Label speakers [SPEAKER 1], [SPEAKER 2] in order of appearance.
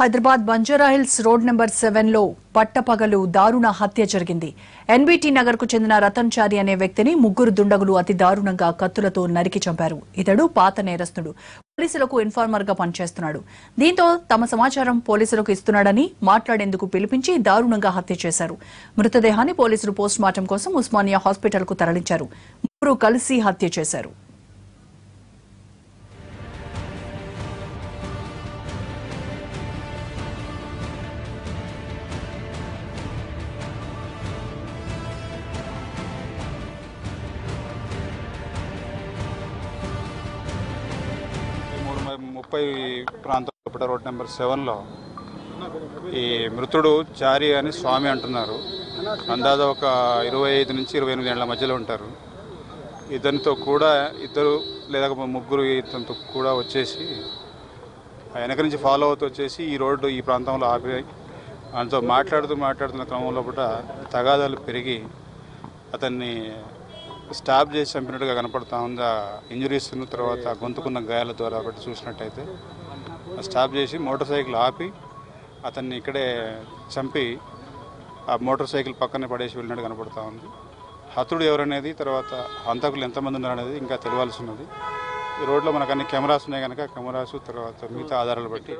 [SPEAKER 1] Hyderabad Banjara Hills road number సెవెన్లో పట్టపగలు దారుణ హత్య జరిగింది. ఎన్బీటీ నగర్కు చెందిన రతన్ చారి అనే వ్యక్తిని ముగ్గురు దుండగులు అతి దారుణంగా కత్తులతో నరికి చంపారు. ఇతడు పాత నేరస్తుడు. పోలీసులకు ఇన్ఫార్మర్గా పనిచేస్తున్నాడు. దీంతో తమ సమాచారం పోలీసులకు ఇస్తున్నాడని మాట్లాడేందుకు పిలిపించి దారుణంగా హత్య చేశారు. మృతదేహాన్ని పోలీసులు పోస్టుమార్టం కోసం ఉస్మానియా హాస్పిటల్కు తరలించారు. ముగ్గురు కలిసి హత్య చేశారు.
[SPEAKER 2] ముప్పై ప్రాంతం లోపల రోడ్ నెంబర్ సెవెన్లో. ఈ మృతుడు చారి అని స్వామి అంటున్నారు. అందాజ ఒక ఇరవై ఐదు నుంచి ఇరవై ఎనిమిది ఏళ్ళ మధ్యలో ఉంటారు. ఇతనితో కూడా ఇద్దరు లేదా ముగ్గురు ఇతనితో కూడా వచ్చేసి ఆ వెనక నుంచి ఫాలో అవుతూ వచ్చేసి ఈ రోడ్డు ఈ ప్రాంతంలో ఆపి ఆయనతో మాట్లాడుతూ మాట్లాడుతున్న క్రమంలో కూడా తగాదాలు పెరిగి అతన్ని స్టాప్ చేసి చంపినట్టుగా కనపడతా ఉంది. ఆ ఇంజరీస్ తర్వాత గొంతుకున్న గాయాల ద్వారా బట్టి చూసినట్టయితే ఆ స్టాప్ చేసి మోటార్ సైకిల్ ఆపి అతన్ని ఇక్కడే చంపి ఆ మోటార్ సైకిల్ పక్కనే పడేసి వెళ్ళినట్టు కనపడతా ఉంది. హతుడు ఎవరనేది తర్వాత హంతకులు ఎంతమంది ఉన్నారనేది ఇంకా తెలియాల్సి ఉన్నది. ఈ రోడ్లో మనకు అన్ని కెమెరాస్ ఉన్నాయి కనుక కెమెరాస్ తర్వాత మిగతా ఆధారాలు బట్టి